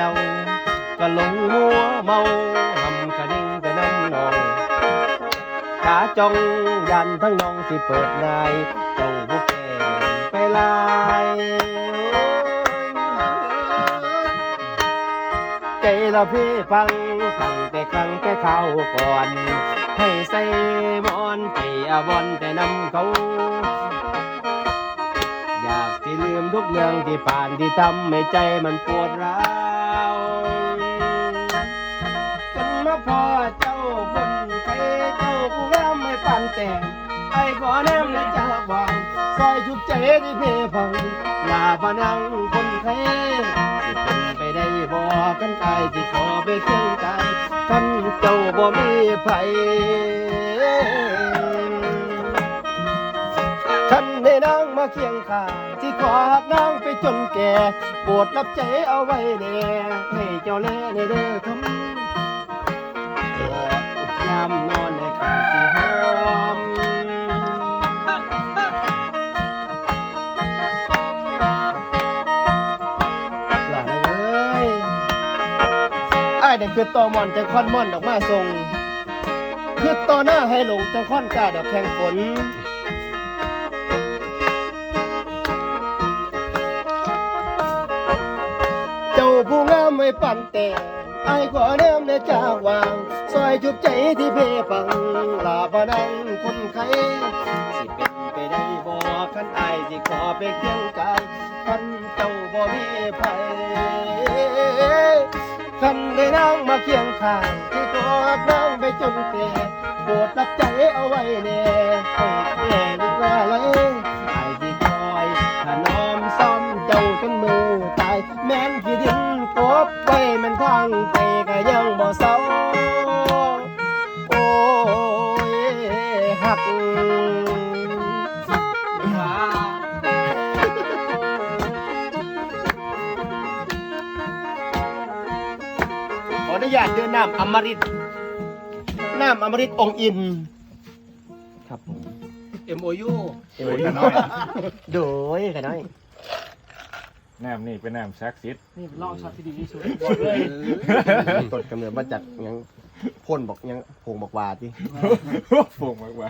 จ้าก็ลงมัวเมาหำกระดิ่งกระน้ำนองขาจองยันทั้งน้องที่เปิดนายเจ้าบุกแก่ไปลายใจเราพี่ฟังฟังแต่ครั้งแต่เข้าก่อน ให้ใส่มอนใจอาวอนแต่นำเขาอยากที่ลืมทุกเรื่องที่ผ่านที่ทำให้ใจมันปวดร้าว จนมาพอเจ้าคนใครเจ้าผู้งามไม่ปันแต่งไอ้ขอแนมและจากวางซอยชุบใจที่เพพังอย่าพนังคนใครสิเป็นไปได้บ่กันไอ้ที่ขอไปเคียงกายกันเจ้าบ่มีไผ มาเคียงข้างที่ขอหักนางไปจนแก่โปรดรับใจเอาไว้แน่ให้เจ้าแล่ในเด้อคำเกิดยามนอนในข้างที่หอมหลานเอ้ยไอ้เด็กคือตอมอนจังคอนม่อนออกมาทรงคือต่อหน้าให้หลงจังคอนกาดอกแข่งฝน ไม่ปั่นแต่ไอ้ขอแนมในจาวางซอยจุบใจที่เพปังลาบนังคนไข้สิเป็นไปได้บ่คันไอ้ายสิขอไปเคียงกายคันเจ้าบ่มีไผคันได้นางมาเคียงข้างที่ขอนางไปจนแก่โปรดรับใจเอาไว้แน่ให้แก่ดีกว่าเลยไอ้ที่คอยถนอมซ้อมเจ้าจนมือตายแม่นขี้ดินก บไว้มันทางไปก็ยังบ่เศร้าโอ้ยหักขออนุญาตเดินน้ำอมฤตน้ำอมฤตองค์อิน ครับผม MOU โอ้ยขน้อย โดยขน้อย น้ำนี่เป็นน้ำซักซิดนี่เป็นลองช็อตที่ดีที่สุดบอกเลยต้นกำเนิดมาจากหยังพ่นบอกหยังพงบอกวาที่ฝูงมากว่า